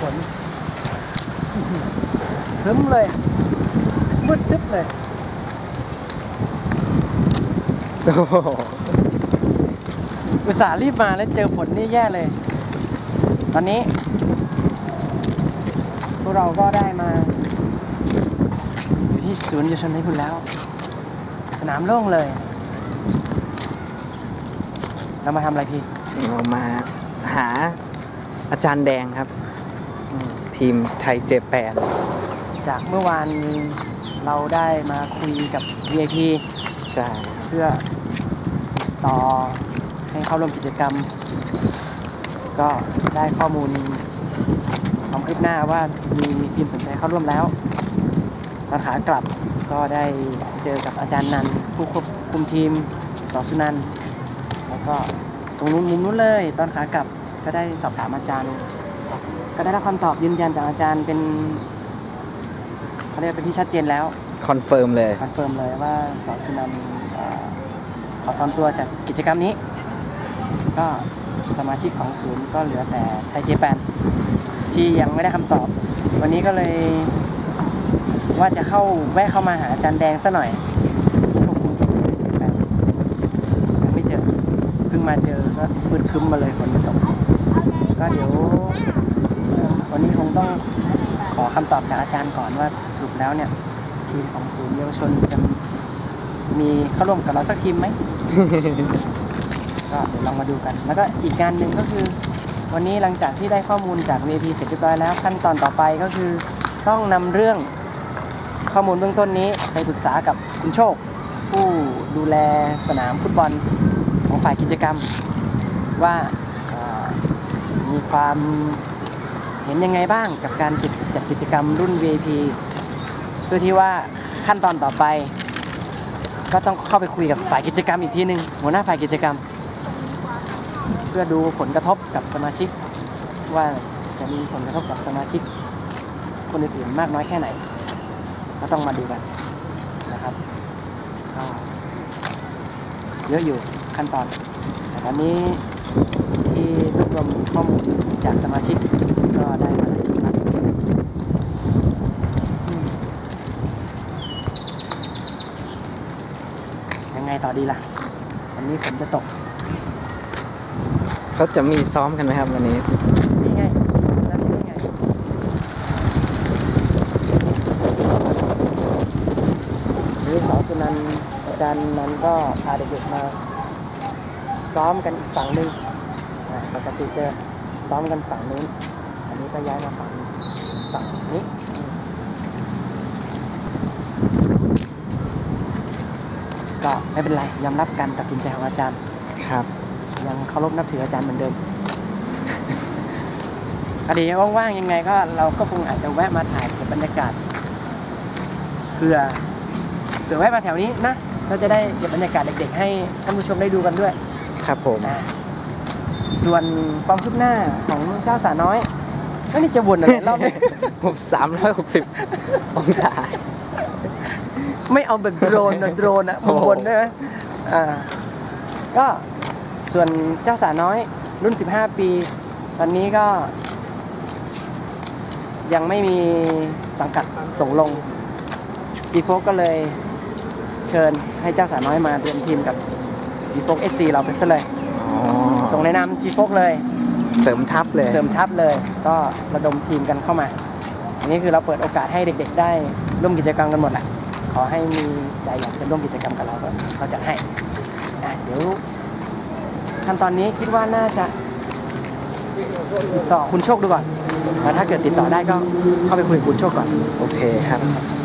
ฝนครึ้มเลยมืดตึ๊บเลยโอ้โหอุตส่าห์รีบมาแล้วเจอฝนนี่แย่เลย ตอนนี้ พวกเราก็ได้มา อยู่ที่ศูนย์เยาวชนให้คุณแล้ว สนามโล่งเลย เรามาทำอะไรพี่ เรามาหาอาจารย์แดงครับอืม ทีมไทยเจแปน จากเมื่อวานเราได้มาคุยกับ VIP ใช่ เพื่อต่อให้เข้าร่วมกิจกรรม ก็ได้ข้อมูลความคืบหน้าว่ามีทีมสนใจเข้าร่วมแล้วตอนขากลับก็ได้เจอกับอาจารย์นันท์ผู้ควบคุมทีมสอสุนันท์แล้วก็ตรงนู้นมุมนู้นเลย ตอนขากลับก็ได้สอบถามอาจารย์ ก็ได้รับคำตอบยืนยันจากอาจารย์เป็นเขาเรียกเป็นที่ชัดเจนแล้วคอนเฟิร์มเลยคอนเฟิร์มเลยว่าสอสุนันท์เอ่อขอถอนตัวจากกิจกรรมนี้ ก็สมาชิกของศูนย์ก็เหลือแต่ไทยเจแปนที่ยังไม่ได้คำตอบ วันนี้ก็เลยว่าจะเข้าแวะเข้ามาหาอาจารย์แดงซะหน่อยควบคุมทีมไทยเจแปนยังไม่เจอเพิ่งมาเจอก็มืดครึ้มมาเลยฝนจะตกก็เดี๋ยว วันนี้คงต้องขอคำตอบจากอาจารย์ก่อนว่าสรุปแล้วเนี่ยทีมของศูนย์เยาวชนจะมีเข้าร่วมกับเราสักทีมไหม ก็เดี๋ยวลองมาดูกัน แล้วก็อีกงานหนึ่งก็คือ วันนี้หลังจากที่ได้ข้อมูลจาก VP เสร็จเรียบร้อยแล้ว ขั้นตอนต่อไปก็คือต้องนำเรื่องข้อมูลเบื้องต้นนี้ไปปรึกษากับคุณโชค ผู้ดูแลสนามฟุตบอลของฝ่ายกิจกรรมว่า มีความเห็นยังไงบ้างกับการจัดจัดกิจกรรมรุ่น VIP เพื่อที่ว่าขั้นตอนต่อไป ก็ต้องเข้าไปคุยกับฝ่ายกิจกรรมอีกทีหนึ่งหัวหน้าฝ่ายกิจกรรม เพื่อดูผลกระทบกับสมาชิก ว่าจะมีผลกระทบกับสมาชิก คนอื่นๆมากน้อยแค่ไหน ก็ต้องมาดูกันนะครับก็เยอะอยู่ขั้นตอนแต่ตอนนี้ที่รวบรวม มูลจากสมาชิกก็ได้มาหลายจุดแล้วอืมยังไงต่อดีล่ะ วันนี้ฝนจะตก เขาจะมีซ้อมกันไหมครับวันนี้ นี่ไงนั่นนี่ไงนี่สอสุนันท์อาจารย์นั้นก็พาเด็กๆมา ซ้อมกันอีกฝั่งหนึ่งอ่าปกติจะ ซ้อมกันฝั่งนู้น อันนี้ก็ย้ายมาฝั่งฝั่งนี้ก็ไม่เป็นไรยอมรับการตัดสินใจของอาจารย์ครับ ยังเคารพนับถืออาจารย์เหมือนเดิมอดีตว่างๆยังไงก็เราก็คงอาจจะแวะมาถ่ายเก็บบรรยากาศเผื่อเผื่อแวะมาแถวนี้นะเราจะได้เก็บบรรยากาศเด็กๆให้ท่านผู้ชมได้ดูกันด้วย ครับผมนะ ส่วนความคืบหน้าของเจ้าสาวน้อยก็นี่จะวนอะไรรอบนี้ผมสามร้อยหกสิบองศาไม่เอาแบบโดรนนะโดรนอะโอ้มุมโหบนได้ไหมอ่าก็ส่วนเจ้าสาวน้อยรุ่น 15 ปี ตอนนี้ก็ ยังไม่มีสังกัดส่งลง g ีโฟก็เลยเชิญให้เจ้าสาวน้อยมาเตรียมทีมกับ g ีโฟ SC เราไปซะเลยอ๋อ ส่งในนาม g ีโฟเลย เสริมทัพเลย เสริมทัพเลย ก็ระดมทีมกันเข้ามาอันนี้คือเราเปิดโอกาสให้เด็ก ๆ ได้ร่วมกิจกรรมกันหมดแหละขอให้มีใจอยากจะร่วมกิจกรรมกับเราก็เราจัดให้อะเดี๋ยวขั้นตอนนี้คิดว่าน่าจะติดต่อคุณโชคดูก่อนแล้วถ้าเกิดติดต่อได้ก็เข้าไปคุยกับคุณโชคก่อน โอเคครับค